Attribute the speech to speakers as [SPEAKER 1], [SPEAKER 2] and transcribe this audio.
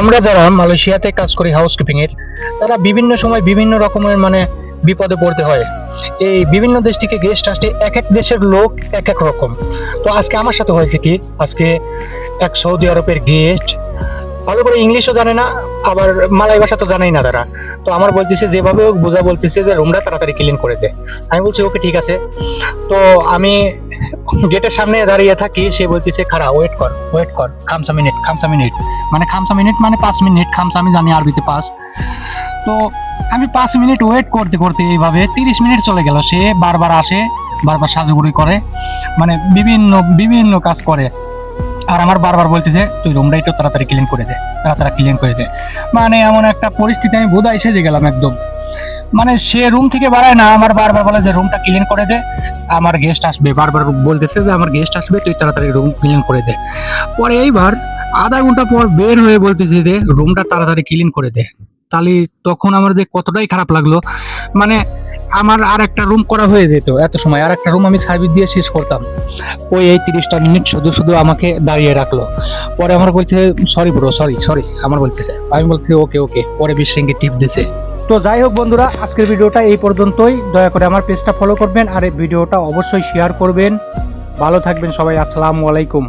[SPEAKER 1] আমরা যারা মালয়েশিয়াতে কাজ করি হাউসকিপিং এর, তারা বিভিন্ন সময় বিভিন্ন রকমের মানে বিপদে পড়তে হয়। এই বিভিন্ন দেশ থেকে গেস্ট আসতে এক এক দেশের লোক এক এক রকম। তো আজকে আমার সাথে হয়েছে কি? আজকে এক সৌদি আরবের গেস্ট ভালো করে ইংলিশও জানে না, আবার মালাই ভাষা তো জানেই না তারা। তো আমার বলতেছে, যেভাবে হোক বোঝা বলতেছে যে রুমটা তাড়াতাড়ি ক্লিন করে দে। আমি বলছি, ওকে, ঠিক আছে। তো আমি গেটের সামনে দাঁড়িয়ে থাকি, সে বলতেছে খারা ওয়েট কর ওয়েট কর, খামসা মিনিট খামসা মিনিট মানে খামসা মিনিট মানে পাঁচ মিনিট খামসা, আমি জানি আরবিতে পাঁচ। তো আমি পাঁচ মিনিট ওয়েট করতে করতে এইভাবে তিরিশ মিনিট চলে গেল। সে বারবার আসে, বারবার সাজুগুড়ি করে মানে বিভিন্ন বিভিন্ন কাজ করে। আর আমার বারবার বলতেছে, তুই রুমটা একটু তাড়াতাড়ি ক্লিন করে দে, তাড়াতাড়ি ক্লিন করে দে। মানে এমন একটা পরিস্থিতি, আমি বোধহয় সেজে গেলাম একদম। মানে সে রুম থেকে বাড়ায় না, আমার বারবার বলে যে রুমটা ক্লিন করে দে। আমার গেস্ট আসবে, বারবার বলতেছে যে, আমার গেস্ট আসবে, তুই তাড়াতাড়ি রুম ক্লিন করে দে। পরে এইবার আধা ঘণ্টা পর বের হয়ে বলতেছে যে রুমটা তাড়াতাড়ি ক্লিন করে দে। তাহলে তখন আমার যে কতটাই খারাপ লাগল মানে আমার আর একটা রুম করা হয়ে যেত। এত সময় আর একটা রুম আমি সার্ভিস দিয়ে শেষ করতাম। ওই এই তিরিশটা মিনিট শুধু শুধু আমাকে দাঁড়িয়ে রাখল। পরে আমার বলছে সরি ব্রো সরি সরি আমার বলতেছে। আমি বলছি ওকে ওকে পরে বিশ রিঙ্গিত টিপ দিছে। তো যাই হোক বন্ধুরা, আজকের ভিডিওটা এই পর্যন্তই। দয়া করে আমার পেজটা ফলো করবেন আর এই ভিডিওটা অবশ্যই শেয়ার করবেন। ভালো থাকবেন সবাই, আসসালামু আলাইকুম।